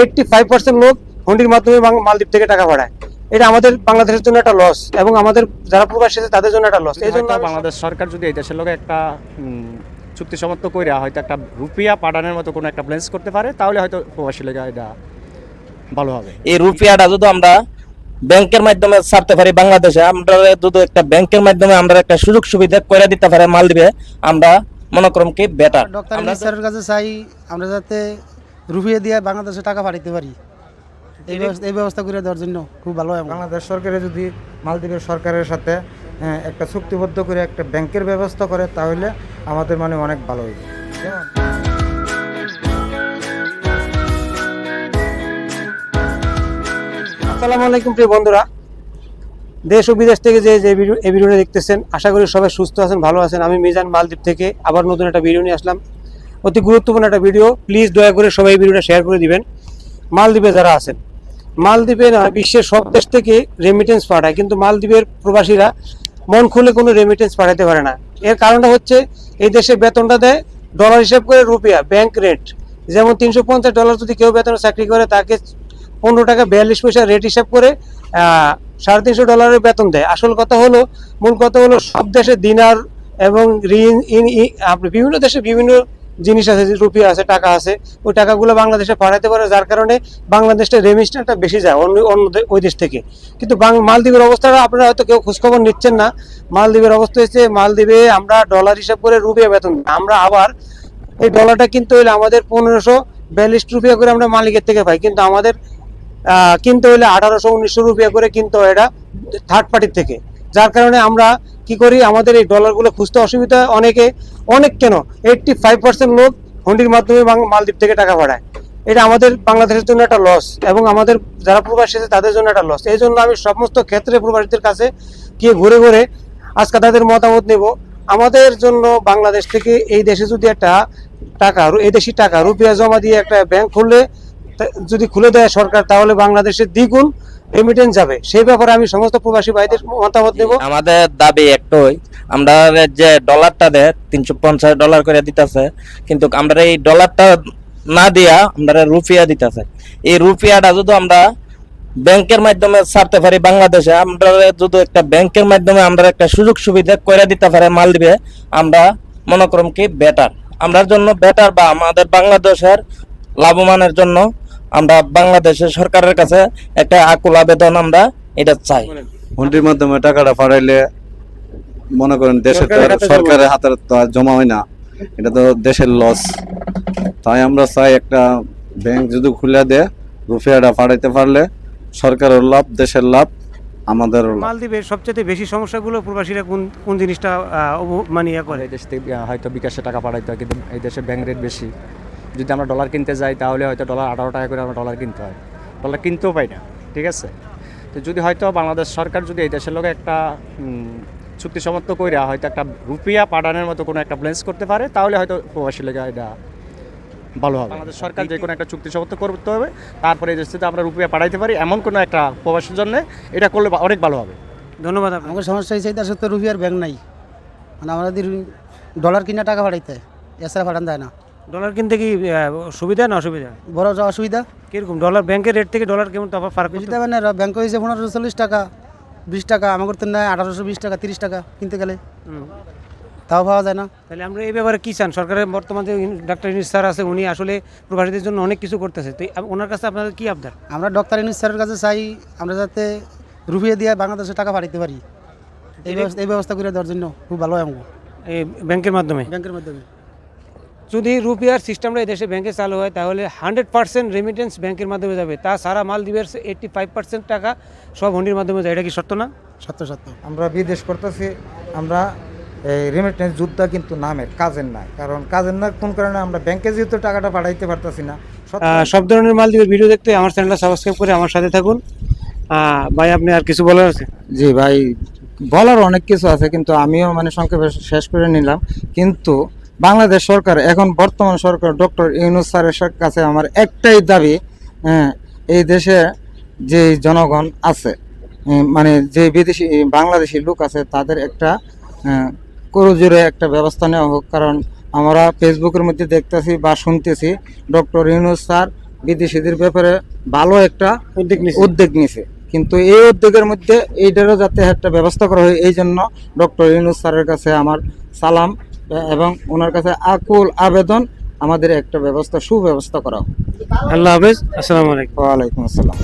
Eighty five percent লোক হুন্ডির মাধ্যমে মালদ্বীপ থেকে টাকা পাঠায়। এটা আমাদের বাংলাদেশের জন্য একটা লস এবং আমাদের যারা প্রবাসী আছে তাদের জন্য একটা লস এই জন্য বাংলাদেশ সরকার যদি এই দেশের লোকে একটা চুক্তি সমর্থ করে হয়তো একটা রুপিয়া পাঠানোর মতো কোনো একটা প্লেস করতে পারে তাহলে হয়তো প্রবাসী লোক এটা ভালো হবে। এই রুপিয়াটা যদি আমরা ব্যাংকের মাধ্যমে ছাড়তে পারি বাংলাদেশে আমরা যদি একটা ব্যাংকের মাধ্যমে আমরা একটা সুযোগ সুবিধা করে দিতে পারে মাল দিবে আমরা মনে করম কি বেটার ডক্টর কাছে চাই আমরা যাতে রুপিয়ে দিয়ে বাংলাদেশে টাকা পাঠাইতে পারি। এই ব্যবস্থা এই ব্যবস্থা করে দেওয়ার জন্য খুব ভালো হয় বাংলাদেশ সরকারে যদি মালদ্বীপের সরকারের সাথে একটা চুক্তিবদ্ধ করে একটা ব্যাংকের ব্যবস্থা করে তাহলে আমাদের মানে অনেক ভালো হইবে। আসসালামু আলাইকুম প্রিয় বন্ধুরা। দেশ ও বিদেশ থেকে যে যে ভিডিও এই ভিডিওটা দেখতেছেন আশা করি সবাই সুস্থ আছেন ভালো আছেন। আমি মিজান মালদ্বীপ থেকে আবার নতুন একটা ভিডিও নিয়ে আসলাম। অতি গুরুত্বপূর্ণ একটা ভিডিও প্লিজ দয়া করে সবাই ভিডিওটা শেয়ার করে দিবেন। মালদ্বীপে যারা আছেন, মালদ্বীপে না বিশ্বের সব দেশ থেকে রেমিটেন্স পাঠায়, কিন্তু মালদ্বীপের প্রবাসীরা মন খুলে কোনো রেমিটেন্স পাঠাতে পারে না। এর কারণটা হচ্ছে, এই দেশে বেতনটা দেয় ডলার হিসাব করে রুপিয়া ব্যাংক রেট যেমন তিনশো পঞ্চাশ ডলার যদি কেউ বেতনে চাকরি করে, তাকে পনেরো টাকা বিয়াল্লিশ পয়সা রেট হিসাব করে সাড়ে তিনশো ডলারের বেতন দেয়। আসল কথা হলো, মূল কথা হলো সব দেশে দিনার এবং ঋণ বিভিন্ন দেশে বিভিন্ন জিনিস আছে রুপিয়া আছে, টাকা আছে, ওই টাকাগুলো বাংলাদেশে পাঠাতে পারে, যার কারণে বাংলাদেশটা রেমিস্ট্যান্সটা বেশি যায় অন্য অন্য ওই দেশ থেকে। কিন্তু মালদ্বীপের অবস্থাটা আপনারা হয়তো কেউ খোঁজখবর নিচ্ছেন না। মালদ্বীপের অবস্থা হচ্ছে, মালদ্বীপে আমরা ডলার হিসাব করে রুপিয়া বেতন আমরা আবার এই ডলারটা কিনতে হইলে আমাদের পনেরোশো বিয়াল্লিশ রুপিয়া করে আমরা মালিকের থেকে পাই। কিন্তু আমাদের কিনতে হইলে আঠারোশো, উনিশশো রুপিয়া করে কিনতে হয় এটা থার্ড পার্টির থেকে। যার কারণে আমরা কি করি, আমাদের এই ডলারগুলো খুঁজতে অসুবিধা হয়। অনেকে, অনেক কেন? এইটটি ফাইভ পার্সেন্ট লোক হুন্ডির মাধ্যমে মালদ্বীপ থেকে টাকা পাঠায়। এটা আমাদের বাংলাদেশের জন্য একটা লস এবং আমাদের যারা প্রবাসী আছে তাদের জন্য একটা লস এই জন্য আমি সমস্ত ক্ষেত্রে প্রবাসীদের কাছে গিয়ে ঘুরে ঘুরে আজকে তাদের মতামত নেব। আমাদের জন্য বাংলাদেশ থেকে এই দেশে যদি একটা টাকা এই দেশি টাকা, রুপিয়া জমা দিয়ে একটা ব্যাংক খুললে যদি খুলে দেয় সরকার, তাহলে বাংলাদেশের দ্বিগুণ রেমিটেন্স যাবে। সেই ব্যাপারে আমি সমস্ত প্রবাসী ভাইদের মতামত নেব আমাদের দাবি একটাই, আমরা যে ডলারটা দেয়, তিনশো পঞ্চাশ ডলার করে দিতেছে, কিন্তু আমরা এই ডলারটা না দিয়া আমরা রুপিয়া দিতেছে। এই রুপিয়াটা যদি আমরা ব্যাংকের মাধ্যমে ছাড়তে পারি বাংলাদেশে, আমরা যদি একটা ব্যাংকের মাধ্যমে আমরা একটা সুযোগ সুবিধা করে দিতে পারে, মাল দিবে, আমরা মনে কি বেটার আমরার জন্য বেটার বা আমাদের বাংলাদেশের লাভবানের জন্য আমরা বাংলাদেশের সরকারের কাছে একটা আকুল আবেদন আমরা এটা চাই। হুন্ডির মাধ্যমে টাকাটা পাঠাইলে মনে করেন দেশের সরকারের হাতে তো আর জমা হয় না। এটা তো দেশের লস তাই আমরা চাই একটা ব্যাংক যদি খুলে দেয় রুফিয়াটা পাঠাইতে পারলে সরকারের লাভ দেশের লাভ আমাদের মালদ্বীপের সবচেয়ে বেশি সমস্যাগুলো প্রবাসীরা কোন কোন জিনিসটা মানে ইয়ে করে? এই দেশ থেকে হয়তো বিকাশে টাকা পাঠাইতে হয় কিন্তু এই দেশে ব্যাংক রেট বেশি। যদি আমরা ডলার কিনতে যাই তাহলে হয়তো ডলার আঠারো টাকা করে আমরা ডলার কিনতে হয়। ডলার কিনতেও পাই না ঠিক আছে? তো যদি হয়তো বাংলাদেশ সরকার যদি এই দেশের লোকে একটা চুক্তি সমর্থ করে হয়তো একটা রুপিয়া পাঠানোর মতো কোনো একটা প্লেস করতে পারে তাহলে হয়তো প্রবাসী লোক এটা ভালো হবে। আমাদের সরকার যে কোনো একটা চুক্তি সমর্থ করতে হবে তারপরে এই দেশ থেকে আমরা রুপিয়া পাঠাইতে পারি এমন কোনো একটা প্রবাসীর জন্য এটা করলে অনেক ভালো হবে। ধন্যবাদ আপনাকে। আমাদের সমস্যা হয়েছে তার সাথে রুপিয়ার ব্যাংক নাই। মানে আমাদের ডলার কিনা টাকা পাঠাইতে এছাড়া পাঠান যায় না। ডলার কিনতে কি সুবিধা না অসুবিধা? বড় অসুবিধা। কীরকম? ডলার ব্যাংকের রেট থেকে ডলার কেমন তফাৎ ফারাক বেশি দেবে না ব্যাংক হয়েছে পনেরোশো চল্লিশ টাকা বিশ টাকা আমাদের তো নেয় আঠারোশো বিশ টাকা তিরিশ টাকা কিনতে গেলে। তাও পাওয়া যায় না। তাহলে আমরা এই ব্যাপারে কি চান? সরকারের বর্তমান যে ডাক্তার ইউনিস স্যার আছে উনি আসলে প্রবাসীদের জন্য অনেক কিছু করতেছে। তো ওনার কাছে আপনাদের কি আবদার? আমরা ডক্টর ইউনুস স্যারের কাছে চাই আমরা যাতে রুপিয়ে দিয়ে বাংলাদেশে টাকা পাঠাইতে পারি। এই ব্যবস্থা এই ব্যবস্থা করে দেওয়ার জন্য খুব ভালো হয় আমাকে এই ব্যাংকের মাধ্যমে? ব্যাংকের মাধ্যমে। যদি রুপিয়ার সিস্টেমটা এদেশে দেশে ব্যাংকে চালু হয় তাহলে হান্ড্রেড পার্সেন্ট রেমিটেন্স ব্যাংকের মাধ্যমে যাবে। তা সারা মালদ্বীপের এইটটি ফাইভ পার্সেন্ট টাকা সব হন্ডির মাধ্যমে যায় এটা কি সত্য না? সত্য সত্য। আমরা বিদেশ করতেছি আমরা এই রেমিটেন্স যুদ্ধটা কিন্তু নামের কাজের না কারণ কাজের না কোন কারণে আমরা ব্যাংকে যেহেতু টাকাটা পাঠাইতে পারতেছি না সব ধরনের মালদ্বীপের ভিডিও দেখতে আমার চ্যানেলটা সাবস্ক্রাইব করে আমার সাথে থাকুন। ভাই আপনি আর কিছু বলার আছে? জি ভাই বলার অনেক কিছু আছে কিন্তু আমিও মানে সংক্ষেপে শেষ করে নিলাম। কিন্তু বাংলাদেশ সরকার এখন বর্তমান সরকার ডক্টর ইউনুস স্যারের কাছে আমার একটাই দাবি হ্যাঁ, এই দেশে যে জনগণ আছে মানে যে বিদেশি বাংলাদেশি লোক আছে তাদের একটা করজোরে একটা ব্যবস্থা নেওয়া হোক। কারণ আমরা ফেসবুকের মধ্যে দেখতেছি বা শুনতেছি ডক্টর ইউনুস স্যার বিদেশিদের ব্যাপারে ভালো একটা। উদ্যোগ নিছে। কিন্তু এই উদ্যোগের মধ্যে এইটারও যাতে একটা ব্যবস্থা করা হয় এই জন্য ডক্টর ইউনুস স্যারের কাছে আমার সালাম। এবং ওনার কাছে আকুল আবেদন আমাদের একটা ব্যবস্থা সুব্যবস্থা করা হোক। আল্লাহ হাফেজ আসসালামু আলাইকুম ওয়ালাইকুম আসসালাম